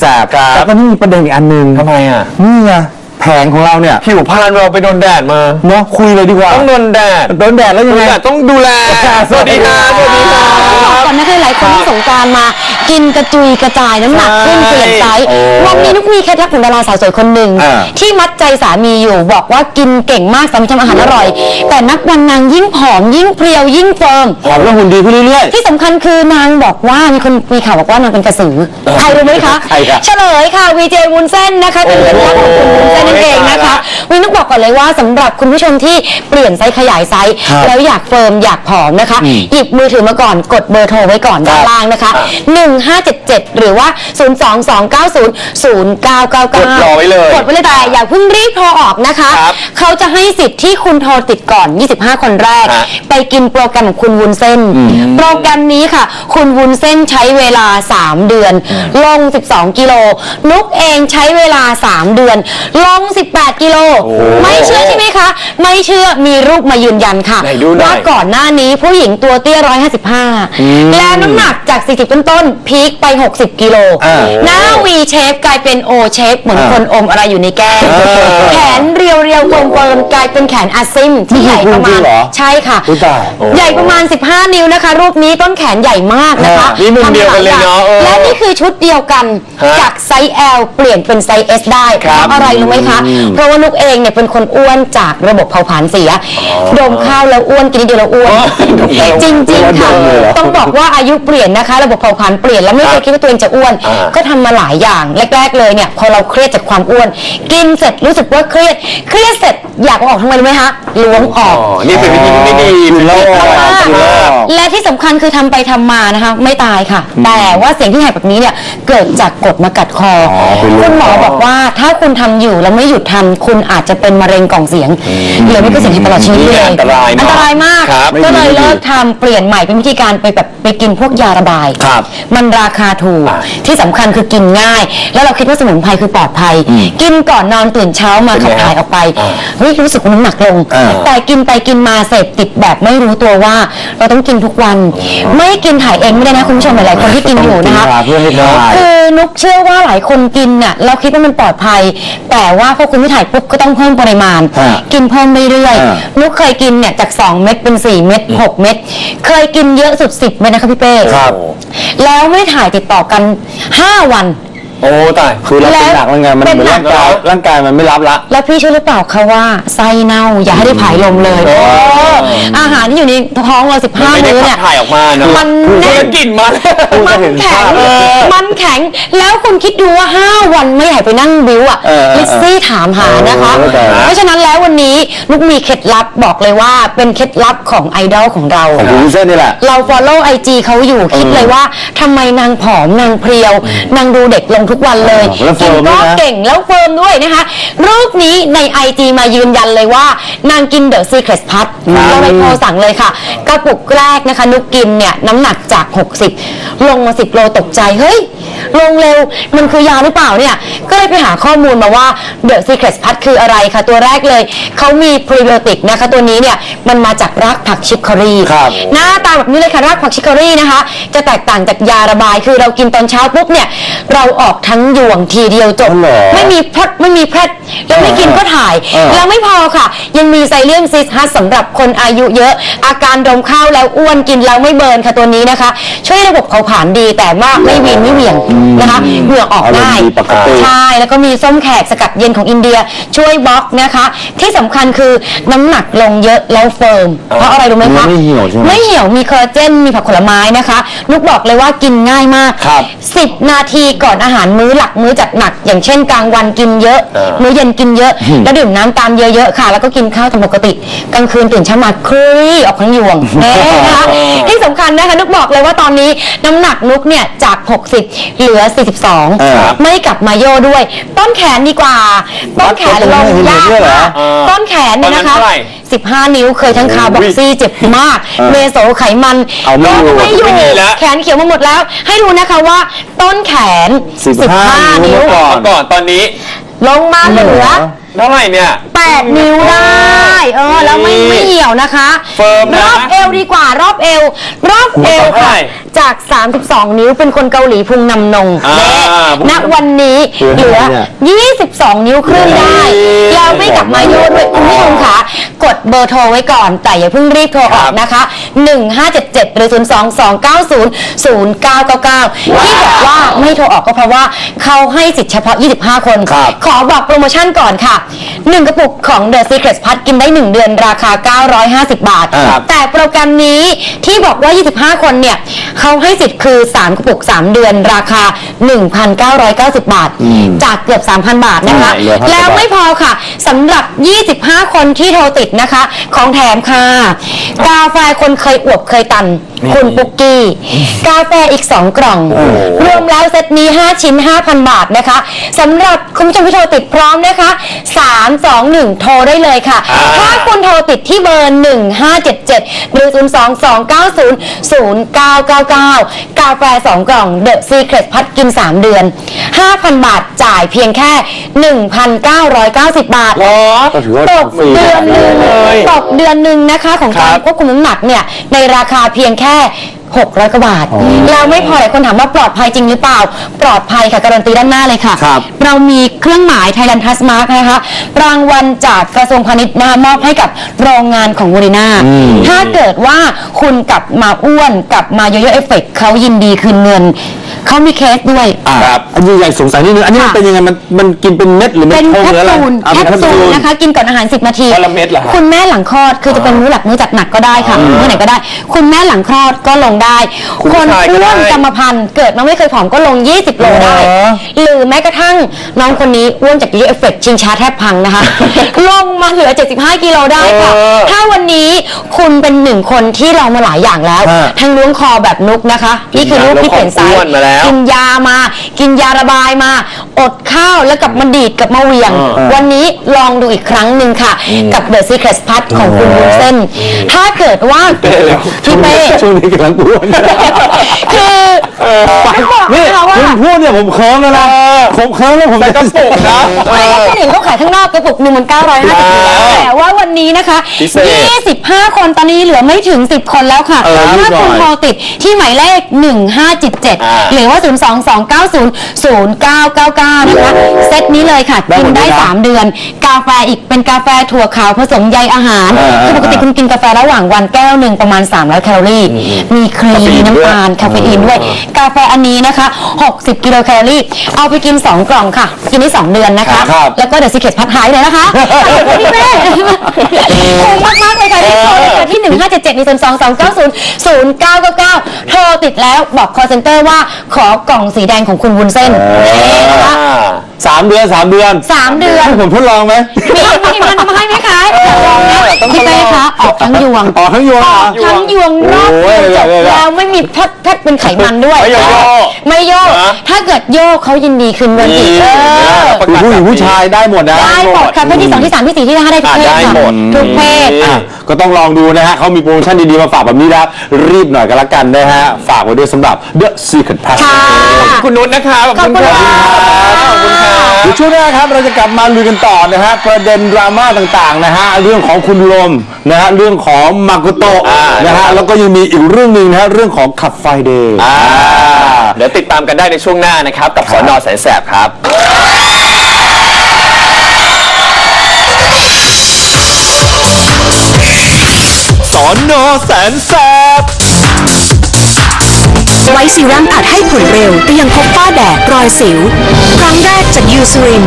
แสบครับแต่ตอนนี้มีประเด็นอีกอันหนึ่งทำไมอะ นี่ไง แผงของเราเนี่ยผิวพรรณเราไปโดนแดดมา เนาะคุยเลยดีกว่าต้องโดนแดดโดนแดดแล้วโดยังนไง แดดต้องดูแล สวัสดีครับสวัสดีครับบอกกันนะคะหลายคนที่สงกรารมา กินกระจุยกระจายน้ำหนักขึ้นใช่เปลี่ยนไซส์โอ้วันนี้นุกมีเคล็ดลับของดาราสาวสวยคนหนึ่งอ่า ที่มัดใจสามีอยู่บอกว่ากินเก่งมากสามีทำอาหารอร่อย แต่นักวันนางยิ่งผอมยิ่งเพรียวยิ่งเฟิร์ม ผอมแล้วหุ่นดีขึ้นเรื่อย ที่สำคัญคือนางบอกว่ามีคนมีข่าวบอกว่านางเป็นกระสือใครรู้ไหมคะ ใครครับเฉลยค่ะวีเจวุ้นเส้นนะคะเป็นเคล็ดลับของคุณวุ้นเส้นนั่นเองนะคะ เลยว่าสำหรับคุณผู้ชมที่เปลี่ยนไซส์ขยายไซส์ครับแล้วอยากเฟิร์มอยากผอมนะคะหยิบมือถือมาก่อนกดเบอร์โทรไว้ก่อนด้านล่างนะคะ 1577 หรือว่า 022900999กดรอไว้เลยกดไว้เลยแต่อย่าเพิ่งรีบโทรออกนะคะ ครับเขาจะให้สิทธิ์ที่คุณโทรติดก่อน 25 คนแรก ฮะ ไปกินโปรแกรมของคุณวุ้นเส้น โปรแกรมนี้ค่ะ คุณวุ้นเส้นใช้เวลา 3 เดือน ลง 12 กิโล นุกเองใช้เวลา 3 เดือน ลง 18 กิโล ไม่เชื่อใช่ไหมคะ ไม่เชื่อมีรูปมายืนยันค่ะ ไหนดูหน่อยว่าก่อนหน้านี้ผู้หญิงตัวเตี้ย 155 แล้วน้ำหนักจาก 40 ต้นๆพีคไป 60 กิโล อ่าหน้า V shape กลายเป็น O shape เหมือนอ่าคนอมอะไรอยู่ในแก้มอ่าแขนเรียวเรียวๆกลมๆกลายเป็นแขนอาซิมที่ใหญ่ประจริมาณงเหรอ ใช่ค่ะ อุ๊ยตายโอ้ใหญ่ประมาณ 15 นิ้วนะคะ รูปนี้ต้นแขนใหญ่มากนะคะอ่านี่มุมเดียวกันเลยเนาะเออและนี่คือชุดเดียวกันฮะจากไซส์ L เปลี่ยนเป็นไซส์ S ได้เพครับราะอะไรรู้ไหมคะ เพราะว่านุกเองเนี่ยเป็นคนอ้วนจากระบบเผาผลาญเสีย ดมข้าวแล้วอ้วนกินนิดเดียวแล้วอ้วน จริง ๆ ค่ะดมเลยเหรอต้องบอกว่าอายุเปลี่ยนนะคะ ระบบเผาผลาญเปลี่ยนแล้วไม่เคยคิดว่าตัวเองจะอ้วนอ่าก็ทำมาหลายอย่างแรก ๆ เลยเนี่ยพอเราเครียดจากความอ้วน กินเสร็จรู้สึกว่าเครียด เครียดเสร็จอยากเอาออกทำไมรู้ไหมคะล้วงออกอ๋อนี่เป็นวิธีที่ไม่ดีกินแล้วเป็นวิธีออกที่กินไม่แล้วดีออกและที่สำคัญคือทำไปทำมานะคะ ไม่ตายค่ะ แต่ว่าเสียงที่หายแบบนี้เนี่ยเกิดจากกรดมากัดคอออเป็นโรคคุณหมอบอกว่าถ้าคุณทำอยู่แล้วไม่หยุดทำคุณอาจจะเป็นมะเร็งกล่องเสียงหรือไม่ก็เสียชีวิตตลอดชีวิตเลยอันตรายเนอะอันตรายมาก ครับก็เลยไม่ดีเลิกทำเปลี่ยนใหม่เป็นวิธีการไปแบบไปกินพวกยาระบาย ครับมันราคาถูกอ่าที่สำคัญคือกินง่าย แล้วเราคิดว่าสมุนไพรคือปลอดภัย กินก่อนนอนตื่นเช้ามาเป็นขับไงฮะถ่ายออกไปอ่าเฮ้ยรู้สึกว่าน้ำหนักลง อ่า แต่กินไปกินมาเสพติดแบบไม่รู้ตัวว่า เราต้องกินทุกวัน ไม่กินถ่ายเองไม่ได้นะคุณผู้ชมหลายๆคนที่กินอยู่นะคะต้องกินยาเพื่อให้ถ่ายคือนุกเชื่อว่าหลายคนกินน่ะเราคิดว่ามันปลอดภัย แต่ว่าพอคุณไม่ถ่ายปุ๊บก็ต้องเพิ่มปริมาณ ฮะกินเพิ่มเรื่อยอ่าๆนุกเคยกินเนี่ยจาก 2 เม็ดเป็น 4 เม็ด6 เม็ดเคยกินเยอะสุด 10 เม็ดนะคะพี่เป้ ครับ แล้วไม่ถ่ายติดต่อกัน 5 วัน โอ้ตาย คือเราเป็นหนักแล้วไงมันเป็นเหมือนหนัร่ากงกายร่างกายมันไม่รับละ แล้วพี่เชื่อหรือเปล่าคะว่าไส้เน่าอย่าให้ได้ผายลมเลยโอ้โอ้อาหารที่อยู่ในท้องเราสิบห้าไม่ได้มื้อขัเนี่บยถ่ายออกมาเนอะมันคือแน่น กลิ่นมันมันแข็งเออมันแข็ง แล้วคุณคิดดูว่า 5 วันไม่หายไปนั่งบิวอะเออเออลิซซี่ถามหานะคะ เออแต่เพราะฉะนั้นแล้ววันนี้นุกมีเคล็ดลับบอกเลยว่าเป็นเคล็ดลับของไอดอลของเรา ของคุณวุ้นเส้นนี่แหละ เรา follow IG เขาอยู่คิดเลยว่าทำไมนางผอมนางเพรียว นางดูเด็กลงทุกวันเลยแล้วเฟิกิร์มด้ก็วยนะ เก่งแล้วเฟิร์มด้วยนะคะ รูปนี้ใน IG มายืนยันเลยว่านางกินเดอะซีเครตพัทเราไปโทรสั่งเลยค่ะ กระปุกแรกนะคะ นุกกินเนี่ยน้ำหนักจาก 60 ลงมา 10 โลตกใจ เฮ้ย ลงเร็วมันคือยาหรือเปล่าเนี่ย ก็เลยไปหาข้อมูลมาว่าเดอะซีเครตพัทคืออะไรคะตัวแรกเลย เขามีพรีไบโอติกนะคะตัวนี้เนี่ย มันมาจากรากผักชิคคอรีครับหน้าตาแบบนี้เลยค่ะรากผักชิคอรี่นะคะ จะแตกต่างจากยาระบายคือเรากินตอนเช้าปุ๊บเนี่ย เราออกทั้งยวงทีเดียวจบ อ๋อเหรอไม่มีพดไม่มีแพรดแล้วไม่กินก็ถ่าย เออ แล้วไม่พอค่ะ ยังมีไซเลียมซิสฮัสสำหรับคนอายุเยอะ อาการดมข้าวแล้วอ้วนกินแล้วไม่เบิร์นค่ะตัวนี้นะคะ ช่วยระบบเผาผลาญดีแต่ว่าไม่วีนไม่เหวี่ยงนะคะเหงื่อออกอารมณ์ง่ายดีปกติ ใช่ แล้วก็มีส้มแขกสกัดเย็นของอินเดียช่วยบล็อกนะคะ ที่สำคัญคือน้ำหนักลงเยอะแล้วเฟิร์มเพราะอะไรรู้ไหมคะไม่เหี่ยวใช่ไหมไม่เหี่ยวมีคอลลาเจนมีผักผลไม้นะคะนุกบอกเลยว่ากินง่ายมาก ครับ 10 นาทีก่อนอาหารมื้อหลักมื้อจัดหนัก อย่างเช่นกลางวันกินเยอะเออมื้อเย็นกินเยอะ แล้วดื่มน้ำตามเยอะๆค่ะ แล้วก็กินข้าวตามปกติ กลางคืนตื่นเช้ามาคลุยออกทั้งยวงแน่นะคะ ที่สำคัญนะคะนุกบอกเลยว่าตอนนี้น้ำหนักนุกเนี่ยจาก 60เหลือ เออ42 ไม่กลับมาโยด้วย ต้นแขนดีกว่า ต้นแขนลงยากเหรอมากเออต้นแขนเนี่ยนะคะตอนนั้นเท่าไหร่ 15 นิ้วเคยทั้งคาร์บอกซี่เจ็บมาก เออเมโสไขมันเอาไม่อยู่ก็ไม่อยู่ ไม่มีแล้ว แขนเขียวมาหมดแล้ว ให้ดูนะคะว่า ต้นแขน 15 15 นิ้นิ้วว ก่อนก่อนตอนนี้ ลงมาเหลือ เท่าไหร่เนี่ย 8 นิ้วได้ เออ แล้วไม่ไม่เหี่ยวนะคะ เฟิร์มนะรอบเอวดีกว่ารอบเอว รอบเอวเท่าไหค่ะร่จาก 32 นิ้วเป็นคนเกาหลีพุงนำนงอ่าและณวันนี้เหลือ 22 นิ้วครึ่งได้ แล้วไม่กลับมาโยนด้วย เบอร์โทรไว้ก่อน แต่อย่าเพิ่งรีบโทรออกนะคะ 1577 หรือ 02290 0999 ที่บอกว่าไม่โทรออกก็เพราะว่าเขาให้สิทธิ์เฉพาะ 25 คน ครับขอบอกโปรโมชั่นก่อนค่ะ 1 กระปุกของ The Secret p a กินได้ 1 เดือนราคา 950 บาท ครับ แต่โปรแกรมนี้ที่บอกว่า 25 คนเนี่ยเขาให้สิทธิ์คือ 3 กระปุก 3 เดือนราคา 1,990 บาทจากเกือบ 3,000 บาทนะคะ ใช่เหลือ500 แล้วไม่พอค่ะสำหรับ 25 คนที่โทรติดนะคะของแถมค่ะ กาแฟคนเคยอวบเคยตัน คุณปุกกี้ กาแฟอีก 2 กล่อง รวมแล้วเซตนี้ 5 ชิ้น 5,000 บาทนะคะสำหรับคุณผู้ชมที่โทรติดพร้อมนะคะ 3 2 1 โทรได้เลยค่ะอ่าถ้าคุณโทรติดที่เบอร์ 1577 หรือ 02290 0999กาแฟ 2 กล่อง The Secret พัดกิน 3 เดือน 5,000 บาทจ่ายเพียงแค่ 1,990 บาทหรอก็ถือว่าตกฟรีเดือนหนึ่งเลย ตกเดือนหนึ่งนะคะ ของการครับควบคุมน้ำหนักเนี่ยในราคาเพียงแค่ 600กว่าบาท แล้วไม่พอหลายคนถามว่าปลอดภัยจริงหรือเปล่า ปลอดภัยค่ะการันตีด้านหน้าเลยค่ะ ครับ เรามีเครื่องหมาย Thailand Trust Mark นะคะรางวัลจากกระทรวงพาณิชย์นะคะมอบให้กับโรงงานของวอริน่าถ้าเกิดว่าคุณกลับมาอ้วนกลับมาโยโย่เอฟเฟกเขายินดีคืนเงินเขามีเคสด้วย อ่าครับอันนี้ยังสงสัยนิดนึงอันนี้มันค่ะเป็นยังไงมันมันกินเป็นเม็ดหรือเม็เป็ดนทงแคหปรืออะไรซูลอะแคเป็นปซูลนะคะ กินก่อนอาหาร 10 นาที วันละเม็ดเหรอฮะ คุณแม่หลังคลอดคือจะเป็นมื้อหลักมื้อจัดหนักก็ได้ค่ะมื้อไหนก็ได้ คุณแม่หลังคลอดก็ลงได้ คุณคนผู้ชายก็อ้ได้วนกรรมพันธุ์เกิดมาไม่เคยผอมก็ลง 20 โลได้ เหรอ หรือแม้กระทั่งน้องคนนี้อ้วนจากยูเอฟเฟกชิงช้าแทบพังนะคะ ลงมาเหลือ 75 กิโลได้ค่ะ เออถ้าวันนี้คุณเป็นหนึ่งคนที่ลองมาหลายอย่างแล้ว ฮะทั้งล้วงคอแบบนุกนะคะ นี่คือลูกที่เปลี่ยนไซอ้ส์วนมาแล้วกินยามา กินยาระบายมา อดข้าวแล้วกลับมาดีดกลับมาเหวียงวันนี้ลองดูอีกครั้งหนึ่งค่ะ กับ The Secret p a t ของคุณวุ้นเส้น ถ้าเกิดว่าพี่เป้ ช่วงนี้กำลังอ้วนคือต้องบอกนี่นะคะว่าคุณพูดเนี่ยผมเคิร์มแล้วนะผมเคิร์มแล้วผมแต่กระปุกนะ ไม่คุณเห็นเขาขายข้างนอกกระปุกหนึ่งมันเก้าร้อยห้าสิบแต่ว่าวั นนี้นะคะ พิเศษยี่สิบห้าคนตอนนี้เหลือไม่ถึงสิบคนแล้วค่ะเออรีบถ้าหน่อยคุณโทรติดที่หมายเลขหนึ่งห้าจิตเจ็ดอ่าหรือว่าศูนย์สองสองเก้าศูนย์ศูนย์เก้าเก้าเก้านะคะ เซตนี้เลยค่ะ ได้กิหมนดได้ เลยนะสามเดือน กาแฟอีกเป็นกาแฟถั่วขาวผสมใยอาหารอ่าคือปกติคุณกินกาแฟระหว่างวันแก้วหนึ่งประมาณ 300 แคลอรี่ มีครีมมีน้ำตาลคาเฟอีนด้วย กาแฟอันนี้นะคะ 60 กิโลแคลอรี่ เอาไปกิน 2 กล่องค่ะ กินได้ 2 เดือนนะคะ ครับ แล้วก็เดี๋ยวสิเคทพัดหายเลยนะคะพี่แม่คุ้มมากๆเลยค่ะที่โทรเลยค่ะที่ 1577มี0 2 2 9 0 0 9 9 9 โทรติดแล้วบอก call center ว่าขอกล่องสีแดงของคุณวุ้นเส้นนี่นะคะ สามเดือนสามเดือนสามเดือน ให้ผมทดลองไหมมีมีมันมาให้ไหมคะอยากลองไหมพี่เป้คะออกทั้งยวงอ๋อทั้งยวงอเหรออกทั้งยวงรอบเดียวจบโอ้ยแล้วไม่มีพัดพัดเป็นไขมันด้วย ไม่โยโย่ไม่โยกนะถ้าเกิดโยกเขายินดีคืนเงินอีกนี่เออประคือกาศผู้หญิงผู้ชายได้หมดนะได้หมดค่ะเพศที่สองที่สามที่สี่ที่ห้าได้ทุกเพศอะได้ค่ะหมดทุกเพศอะก็ต้องลองดูนะฮะเขามีโปรโมชั่นดีๆมาฝากแบบนี้แล้วรีบหน่อยกันละกันนะฮะฝากไว้ด้วยสำหรับ The Secret Pass ค่ะคุณนุชนะคะขอบขอบคุคุณณคค่ะรับขอบคุณครับเดี๋ยวช่วงหน้าครับเราจะกลับมาลุยกันต่อนะฮะประเด็นดราม่าต่างๆนะฮะเรื่องของคุณลมนะฮะเรื่องของมากุโตะอ่านะฮะแล้วก็ยังมีอีกเรื่องหนึ่งนะฮะเรื่องของขับไฟเดย์อ่าเดี๋ยวติดตามกันได้ในช่วงหน้านะครับกับสอนอแสนแสบครับสอนนอแสนแสบ ไวท์ซีรั่มอาจให้ผลเร็ว แต่ยังพบฝ้าแดดรอยสิว ครั้งแรกจากยูซูริน